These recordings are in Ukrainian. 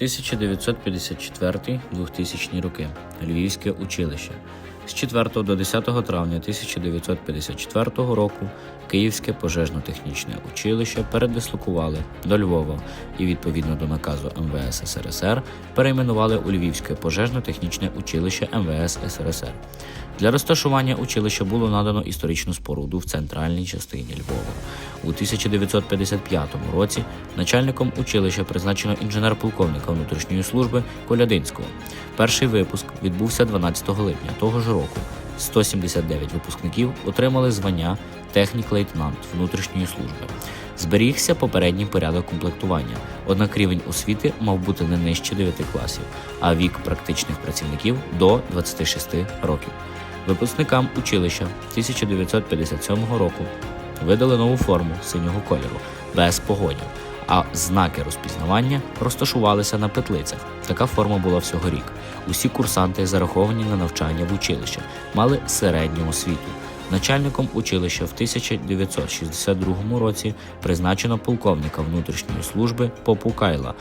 1954-2000 роки. Львівське училище. З 4 до 10 травня 1954 року Київське пожежно-технічне училище передислокували до Львова і відповідно до наказу МВС СРСР перейменували у Львівське пожежно-технічне училище МВС СРСР. Для розташування училища було надано історичну споруду в центральній частині Львова. У 1955 році начальником училища призначено інженер-полковника внутрішньої служби Колядинського. Перший випуск відбувся 12 липня того ж року. 179 випускників отримали звання технік-лейтенант внутрішньої служби. Зберігся попередній порядок комплектування, однак рівень освіти мав бути не нижче 9 класів, а вік практичних працівників до 26 років. Випускникам училища 1957 року видали нову форму синього кольору без погонів, а знаки розпізнавання розташувалися на петлицях. Така форма була всього рік. Усі курсанти, зараховані на навчання в училище, мали середню освіту. Начальником училища в 1962 році призначено полковника внутрішньої служби Попу Кайла.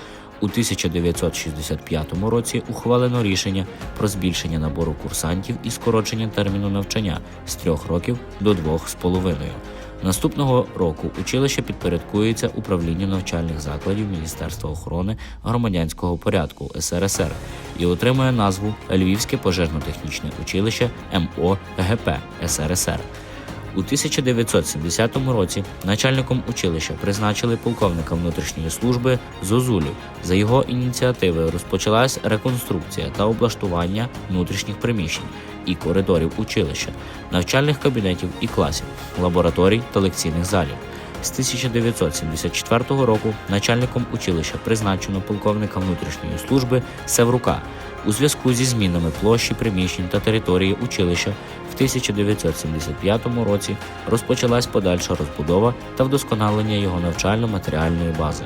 У 1965 році ухвалено рішення про збільшення набору курсантів і скорочення терміну навчання з трьох років до двох з половиною. Наступного року училище підпорядкується управлінню навчальних закладів Міністерства охорони громадянського порядку СРСР і отримує назву Львівське пожежно-технічне училище МО ГП СРСР. У 1970 році начальником училища призначили полковника внутрішньої служби Зозулю. За його ініціативою розпочалась реконструкція та облаштування внутрішніх приміщень і коридорів училища, навчальних кабінетів і класів, лабораторій та лекційних залів. З 1974 року начальником училища призначено полковника внутрішньої служби Севрука. У зв'язку зі змінами площі приміщень та території училища в 1975 році розпочалась подальша розбудова та вдосконалення його навчально-матеріальної бази.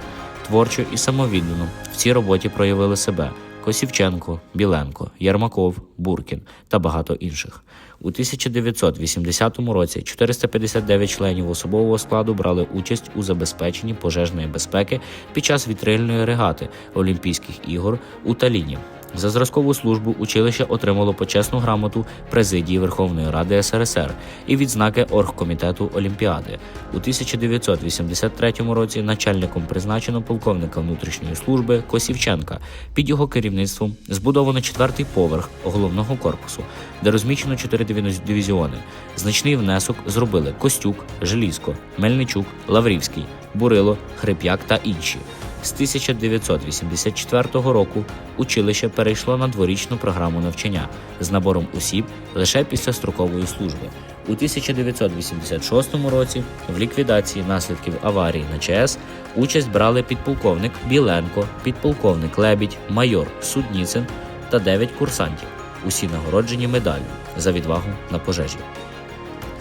Творчо і самовіддано в цій роботі проявили себе Косівченко, Біленко, Ярмаков, Буркін та багато інших. У 1980 році 459 членів особового складу брали участь у забезпеченні пожежної безпеки під час вітрильної регати Олімпійських ігор у Таліні. За зразкову службу училище отримало почесну грамоту президії Верховної Ради СРСР і відзнаки оргкомітету Олімпіади. У 1983 році начальником призначено полковника внутрішньої служби Косівченка. Під його керівництвом збудовано четвертий поверх головного корпусу, де розміщено чотири диві- дивізіони. Значний внесок зробили Костюк, Желізко, Мельничук, Лаврівський, Бурило, Хрип'як та інші. З 1984 року училище перейшло на дворічну програму навчання з набором осіб лише після строкової служби. У 1986 році в ліквідації наслідків аварії на ЧАЕС участь брали підполковник Біленко, підполковник Лебідь, майор Судніцин та 9 курсантів. Усі нагороджені медаллю за відвагу на пожежі.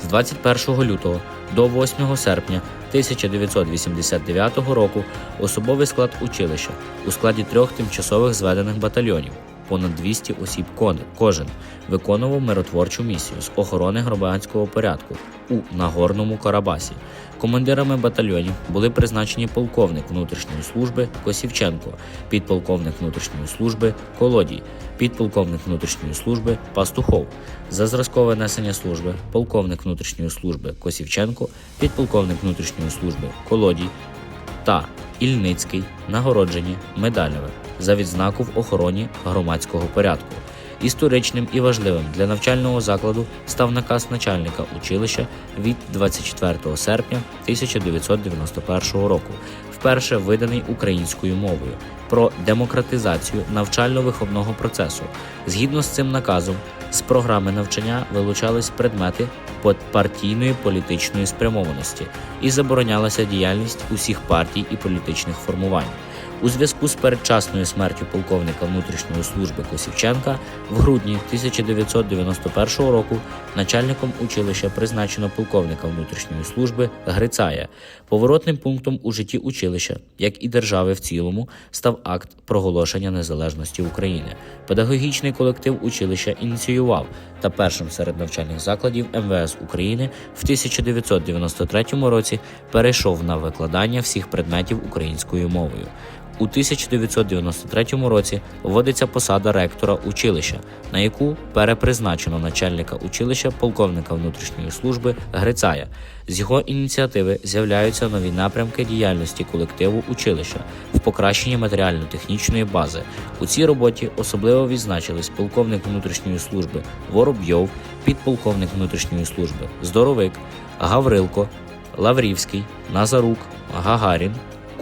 З 21 лютого до 8 серпня 1989 року особовий склад училища у складі трьох тимчасових зведених батальйонів, понад 200 осіб кожен, виконував миротворчу місію з охорони громадянського порядку у Нагорному Карабасі. Командирами батальйонів були призначені полковник внутрішньої служби Косівченко, підполковник внутрішньої служби Колодій, підполковник внутрішньої служби Пастухов. За зразкове несення служби полковник внутрішньої служби Косівченко, підполковник внутрішньої служби Колодій та Ільницький нагороджені медалями за відзнаку в охороні громадського порядку. Історичним і важливим для навчального закладу став наказ начальника училища від 24 серпня 1991 року, вперше виданий українською мовою про демократизацію навчально-виховного процесу. Згідно з цим наказом, з програми навчання вилучались предмети партійної політичної спрямованості і заборонялася діяльність усіх партій і політичних формувань. У зв'язку з передчасною смертю полковника внутрішньої служби Косівченка в грудні 1991 року начальником училища призначено полковника внутрішньої служби Грицая. Поворотним пунктом у житті училища, як і держави в цілому, став акт проголошення незалежності України. Педагогічний колектив училища ініціював та першим серед навчальних закладів МВС України в 1993 році перейшов на викладання всіх предметів українською мовою. У 1993 році вводиться посада ректора училища, на яку перепризначено начальника училища полковника внутрішньої служби Грицая. З його ініціативи з'являються нові напрямки діяльності колективу училища в покращенні матеріально-технічної бази. У цій роботі особливо відзначились полковник внутрішньої служби Воробйов, підполковник внутрішньої служби Здоровик, Гаврилко, Лаврівський, Назарук, Гагарін,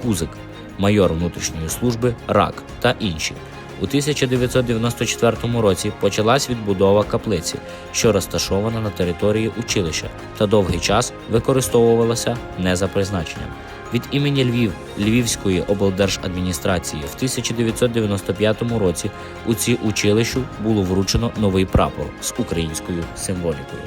Кузик, майор внутрішньої служби Рак та інші. У 1994 році почалась відбудова каплиці, що розташована на території училища, та довгий час використовувалася не за призначенням. Від імені Львів Львівської облдержадміністрації в 1995 році у ці училищу було вручено новий прапор з українською символікою.